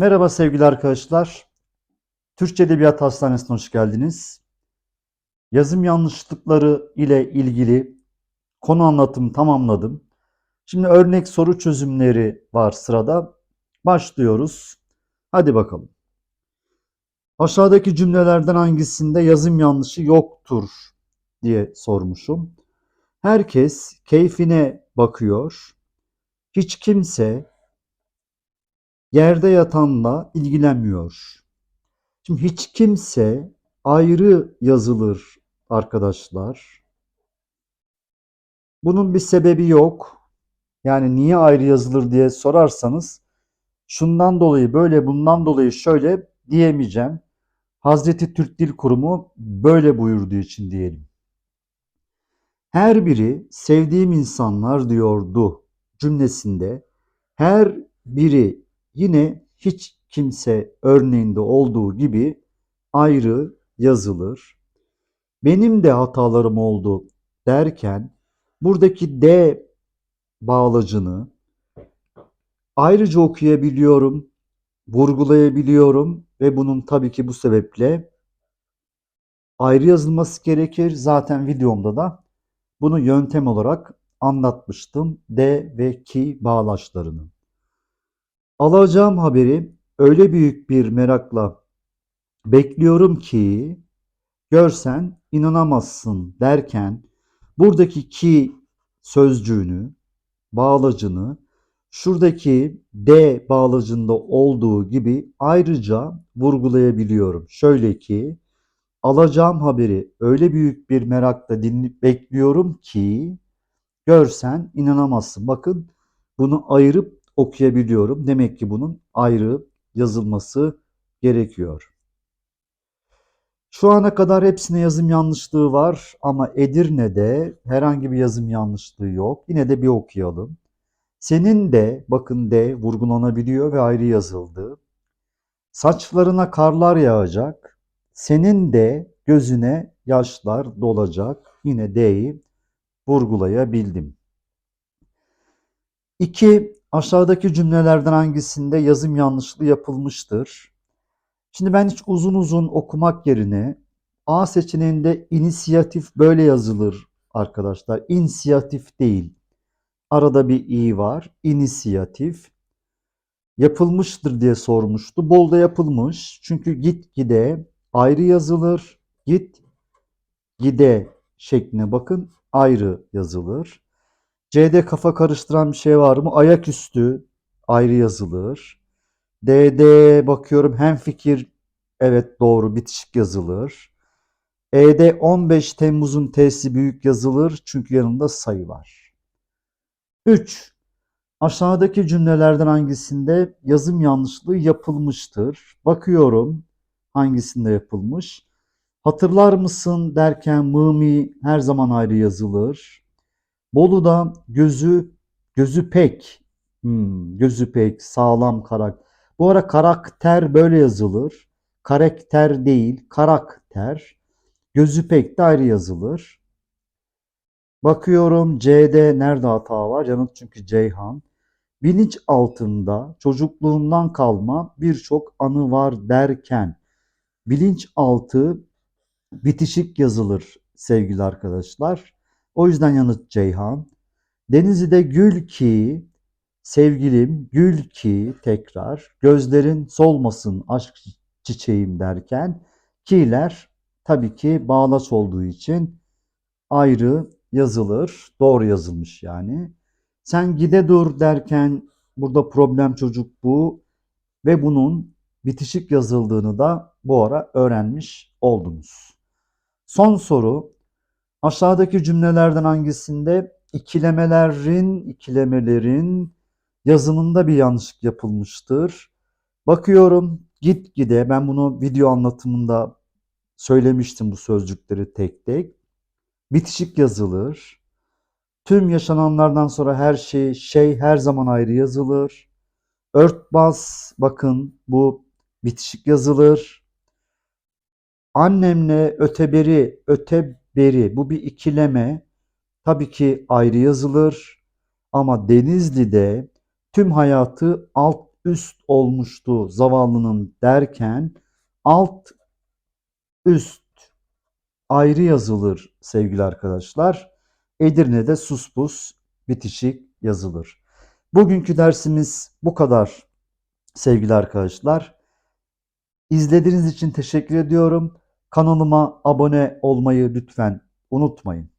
Merhaba sevgili arkadaşlar. Türkçe Edebiyat Hastanesi'ne hoş geldiniz. Yazım yanlışlıkları ile ilgili konu anlatımı tamamladım. Şimdi örnek soru çözümleri var sırada. Başlıyoruz. Hadi bakalım. Aşağıdaki cümlelerden hangisinde yazım yanlışı yoktur diye sormuşum. Herkes keyfine bakıyor. Hiç kimse yerde yatanla ilgilenmiyor. Şimdi hiç kimse ayrı yazılır arkadaşlar. Bunun bir sebebi yok. Yani niye ayrı yazılır diye sorarsanız şundan dolayı böyle bundan dolayı şöyle diyemeyeceğim. Hazreti Türk Dil Kurumu böyle buyurduğu için diyelim. Her biri sevdiğim insanlar diyordu cümlesinde her biri yine hiç kimse örneğinde olduğu gibi ayrı yazılır. Benim de hatalarım oldu derken buradaki D bağlacını ayrıca okuyabiliyorum, vurgulayabiliyorum ve bunun tabii ki bu sebeple ayrı yazılması gerekir. Zaten videomda da bunu yöntem olarak anlatmıştım. D ve ki bağlaçlarını. Alacağım haberi öyle büyük bir merakla bekliyorum ki görsen inanamazsın derken buradaki ki sözcüğünü, bağlacını şuradaki D bağlacında olduğu gibi ayrıca vurgulayabiliyorum. Şöyle ki alacağım haberi öyle büyük bir merakla dinleyip bekliyorum ki görsen inanamazsın. Bakın bunu ayırıp okuyabiliyorum. Demek ki bunun ayrı yazılması gerekiyor. Şu ana kadar hepsine yazım yanlışlığı var ama Edirne'de herhangi bir yazım yanlışlığı yok. Yine de bir okuyalım. Senin de bakın de vurgulanabiliyor ve ayrı yazıldı. Saçlarına karlar yağacak. Senin de gözüne yaşlar dolacak. Yine D'yi vurgulayabildim. 2. Aşağıdaki cümlelerden hangisinde yazım yanlışlığı yapılmıştır? Şimdi ben hiç uzun uzun okumak yerine A seçeneğinde inisiyatif böyle yazılır arkadaşlar. İnisiyatif değil. Arada bir i var. İnisiyatif. Yapılmıştır diye sormuştu. Bolda yapılmış. Çünkü git gide ayrı yazılır. Git gide şekline bakın ayrı yazılır. C'de kafa karıştıran bir şey var mı? Ayaküstü ayrı yazılır. D'de bakıyorum hem fikir evet doğru bitişik yazılır. E'de 15 Temmuz'un T'si büyük yazılır çünkü yanında sayı var. 3. Aşağıdaki cümlelerden hangisinde yazım yanlışlığı yapılmıştır? Bakıyorum hangisinde yapılmış. Hatırlar mısın derken mımi her zaman ayrı yazılır. Bolu'da gözü gözü pek hmm, gözü pek sağlam karak. Bu ara karakter böyle yazılır. Karakter değil, karakter. Gözü pek de ayrı yazılır. Bakıyorum C'de nerede hata var? Yanıt çünkü Ceyhan. Bilinç altında çocukluğundan kalma birçok anı var derken bilinç altı bitişik yazılır sevgili arkadaşlar. O yüzden yanıt Ceyhan. Denizli'de gül ki sevgilim gül ki tekrar gözlerin solmasın aşk çiçeğim derken kiler tabii ki bağlaç olduğu için ayrı yazılır. Doğru yazılmış yani. Sen gide dur derken burada problem çocuk bu ve bunun bitişik yazıldığını da bu ara öğrenmiş oldunuz. Son soru Aşağıdaki cümlelerden hangisinde ikilemelerin, ikilemelerin yazımında bir yanlışlık yapılmıştır? Bakıyorum gitgide ben bunu video anlatımında söylemiştim bu sözcükleri tek tek. Bitişik yazılır. Tüm yaşananlardan sonra her şey şey her zaman ayrı yazılır. Örtbas bakın bu bitişik yazılır. Annemle öteberi öte beri bu bir ikileme tabii ki ayrı yazılır ama Denizli'de tüm hayatı alt üst olmuştu zavallının derken alt üst ayrı yazılır sevgili arkadaşlar. Edirne'de suspus bitişik yazılır. Bugünkü dersimiz bu kadar sevgili arkadaşlar. İzlediğiniz için teşekkür ediyorum. Kanalıma abone olmayı lütfen unutmayın.